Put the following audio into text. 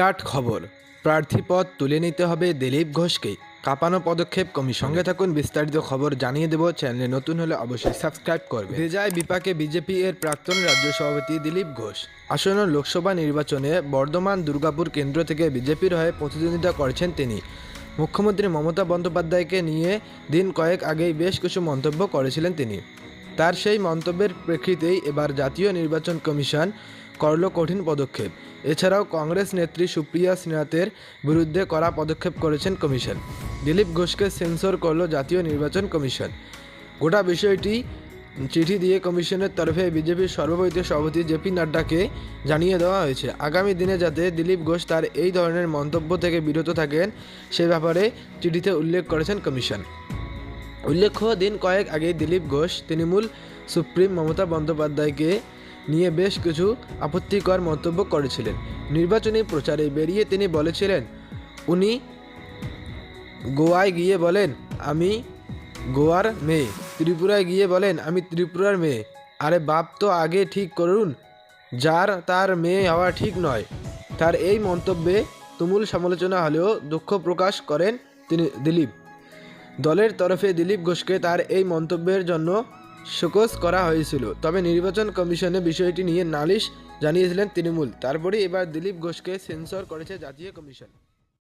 বিরাট খবর। প্রার্থীপদ তুলে নিতে হবে দিলীপ ঘোষকে। কাঁপানো পদক্ষেপ কমি সঙ্গে থাকুন বিস্তারিত খবর জানিয়ে দেব। চ্যানেলে নতুন হলে অবশ্যই সাবস্ক্রাইব করবে বেজায় বিপাকে বিজেপি এর প্রাক্তন রাজ্য সভাপতি দিলীপ ঘোষ। আসন্ন লোকসভা নির্বাচনে বর্ধমান, দুর্গাপুর কেন্দ্র থেকে বিজেপির হয়ে প্রতিদ্বন্দ্বিতা করছেন তিনি। মুখ্যমন্ত্রী মমতা বন্দ্যোপাধ্যায়কে নিয়ে দিন কয়েক আগেই বেশ কিছু মন্তব্য করেছিলেন তিনি। তার সেই মন্তব্যের প্রেক্ষিতেই এবার জাতীয় নির্বাচন কমিশন করল কঠিন পদক্ষেপ। এছাড়াও কংগ্রেস নেত্রী সুপ্রিয়া সিনহাতের বিরুদ্ধে কড়া পদক্ষেপ করেছেন কমিশন। দিলীপ ঘোষকে সেন্সর করল জাতীয় নির্বাচন কমিশন। গোটা বিষয়টি চিঠি দিয়ে কমিশনের তরফে বিজেপির সর্বভারতীয় সভাপতি জেপি নাড্ডাকে জানিয়ে দেওয়া হয়েছে। আগামী দিনে যাতে দিলীপ ঘোষ তার এই ধরনের মন্তব্য থেকে বিরত থাকেন, সে ব্যাপারে চিঠিতে উল্লেখ করেছেন কমিশন। উল্লেখ্য, দিন কয়েক আগে দিলীপ ঘোষ, তৃণমূল সুপ্রিম মমতা বন্দ্যোপাধ্যায়কে নিয়ে বেশ কিছু আপত্তিকর মন্তব্য করেছিলেন। নির্বাচনী প্রচারে বেরিয়ে তিনি বলেছিলেন, উনি গোয়ায় গিয়ে বলেন, আমি গোয়ার মেয়ে। ত্রিপুরায় গিয়ে বলেন, আমি ত্রিপুরার মেয়ে। আরে বাপ, তো আগে ঠিক করুন, যার তার মেয়ে হওয়া ঠিক নয়। তার এই মন্তব্যে তুমুল সমালোচনা হলেও দুঃখ প্রকাশ করেন তিনি দিলীপ। দলের তরফে দিলীপ ঘোষকে তার এই মন্তব্যের জন্য শোকজ করা হয়েছিল। তবে নির্বাচন কমিশনে বিষয়টি নিয়ে নালিশ জানিয়েছিলেন তৃণমূল। তারপরে এবার দিলীপ ঘোষকে সেন্সর করেছে জাতীয় কমিশন।